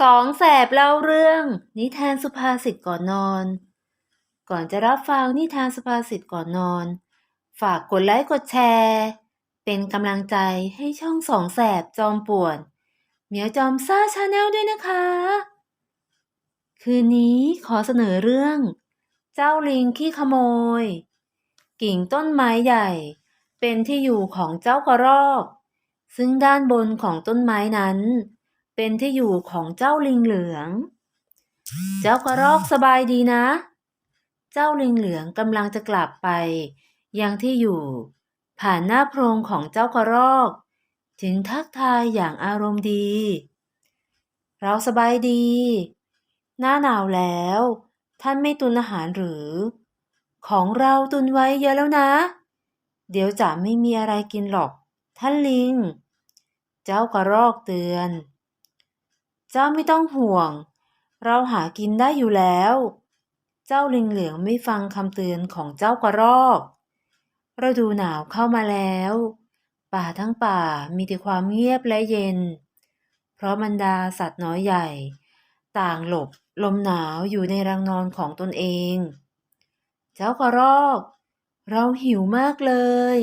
สองแสบเล่าเรื่อง นิทานสุภาษิตก่อนนอน ก่อนจะรับฟังนิทานสุภาษิตก่อนนอน ฝากกดไลค์กดแชร์ เป็นกำลังใจให้ช่องสองแสบจอมป่วนเหมียวจอมซ่าชาแนลด้วยนะคะ คืนนี้ขอเสนอเรื่อง เจ้าลิงขี้ขโมย กิ่งต้นไม้ใหญ่ เป็นที่อยู่ของเจ้ากระรอก ซึ่งด้านบนของต้นไม้นั้น เป็นที่อยู่ของเจ้าลิงเหลือง เจ้ากระรอกสบายดีนะ เจ้าลิงเหลืองกำลังจะกลับไป ยังที่อยู่ ผ่านหน้าโพรงของเจ้ากระรอกจึงทักทายอย่างอารมณ์ดี เราสบายดี หน้าหนาวแล้ว ท่านไม่ตุนอาหารหรือ ของเราตุนไว้เยอะแล้วนะ เดี๋ยวจะไม่มีอะไรกินหรอก ท่านลิง เจ้ากระรอกเตือน เจ้าไม่ต้องห่วง เราหากินได้อยู่แล้ว เจ้าลิงเหลืองไม่ฟังคำเตือนของเจ้ากระรอกฤดูหนาวเข้ามาแล้ว ป่าทั้งป่ามีแต่ความเงียบและเย็น เพราะบรรดาสัตว์น้อยใหญ่ ต่างหลบลมหนาวอยู่ในรังนอนของตนเอง เจ้ากระรอก เราหิวมากเลย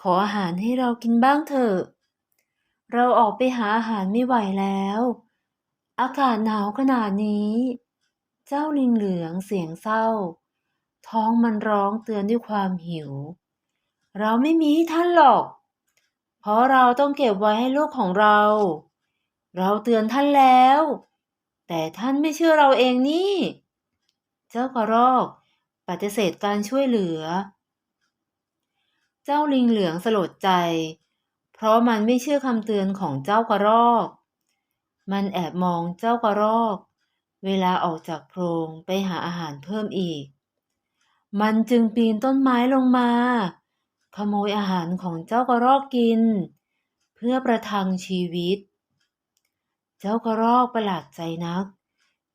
ขออาหารให้เรากินบ้างเถอะ เราออกไปหาอาหารไม่ไหวแล้ว อากาศหนาวขนาดนี้ เจ้าลิงเหลืองเสียงเศร้า ท้องมันร้องเตือนด้วยความหิว เราไม่มีให้ท่านหรอก เพราะเราต้องเก็บไว้ให้ลูกของเรา เราเตือนท่านแล้ว แต่ท่านไม่เชื่อเราเองนี่ เจ้ากระรอกปฏิเสธการช่วยเหลือ เจ้าลิงเหลืองสลดใจ เพราะมันไม่เชื่อคำเตือนของเจ้ากระรอก มันแอบมองเจ้ากระรอก เวลาออกจากโพรงไปหาอาหารเพิ่มอีก มันจึงปีนต้นไม้ลงมา ขโมยอาหารของเจ้ากระรอกกิน เพื่อประทังชีวิต เจ้ากระรอกประหลาดใจนัก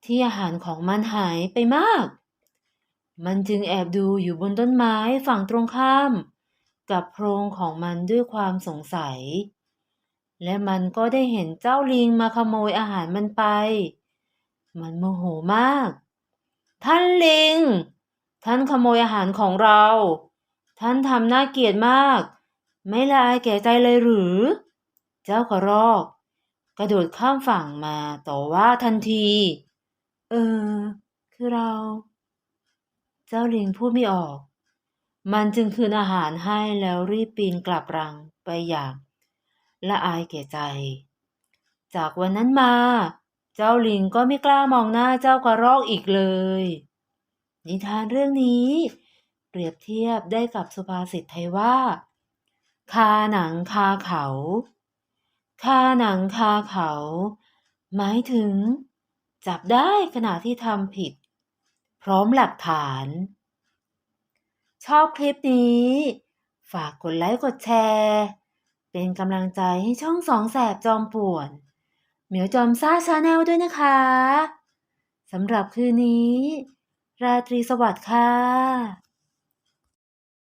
ที่อาหารของมันหายไปมาก มันจึงแอบดูอยู่บนต้นไม้ฝั่งตรงข้าม กับโพรงของมันด้วยความสงสัย และมันก็ได้เห็นเจ้าลิงมาขโมยอาหารมันไป มันโมโหมาก ท่านลิง ท่านขโมยอาหารของเรา ท่านทำน่าเกลียดมาก ไม่ละอายแก่ใจเลยหรือ เจ้ากระรอก กระโดดข้ามฝั่งมาต่อว่าทันที เออ คือเรา เจ้าลิงพูดไม่ออก มันจึงคืนอาหารให้แล้วรีบปีนกลับรังไปอย่าง ละอายแก่ใจ จากวันนั้นมา เจ้าลิงก็ไม่กล้ามองหน้าเจ้ากระรอกอีกเลย นิทานเรื่องนี้ เปรียบเทียบได้กับสุภาษิตไทยว่า คาหนังคาเขา คาหนังคาเขา หมายถึง จับได้ขณะที่ทำผิด พร้อมหลักฐาน ชอบคลิปนี้ ฝากกดไลค์กดแชร์ เป็นกำลังใจให้ช่องสองแสบจอมป่วน เหมียวจอมซ่าชาแนลด้วยนะคะสำหรับคืนนี้ ราตรีสวัสดิ์ค่ะ